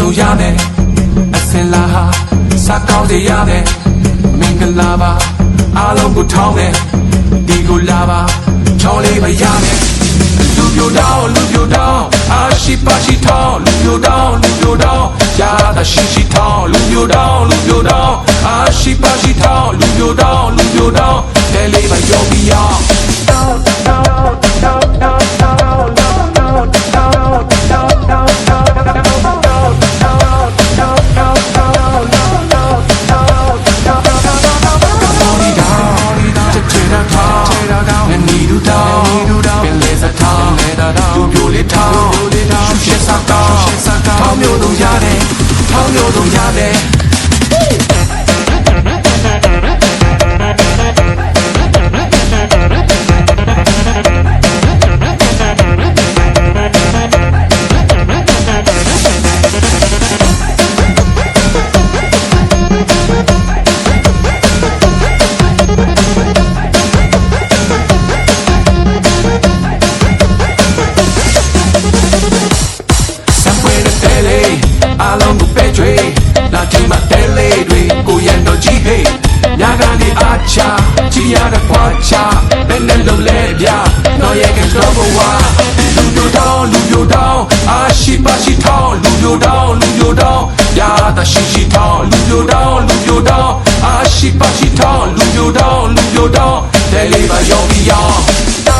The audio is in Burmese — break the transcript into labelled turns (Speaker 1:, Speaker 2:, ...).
Speaker 1: လို့ရမယ်အစင်လာဟာစားကောင်းစေရမယ်မင်္ဂလာပါအားလုံးကိုထောင်းမယ်ဒီကိုလာပါချောင်းလေးမရမယ်လူပြိုတောင်းလူပြိုတောင်းအာရှိပါရှိထောင်းလူပြိုတောင်းလူပြိုတောင်းရတာရှိရှိထောင်းလူပြိုတောင်းလူပြိုတောင်းအာရှိပါရှိထောင်းလူပြိုတောင်းလူပြိုတောင်း ထောင်း လုံးကိုပဲကြွေလာချိန်မှာတဲလေးတွေကိုရန်တော့ကြီးဟေးညကနေအားချကြည်ရတဲ့ပွားချဘယ်နဲ့လုံးလဲဗျာတော့ရဲ့ကတော့ဘဝလူပြိုတောင်းလူပြိုတောင်းအားရှိပါရှိထောင်းလူပြိုတောင်းလူပြိုတောင်းရတာရှိရှိထောင်းလူပြိုတောင်းလူပြိုတောင်းအားရှိပါရှိထောင်းလူပြိုတောင်းလူပြိုတောင်းတဲလေးပါရောပြီးရော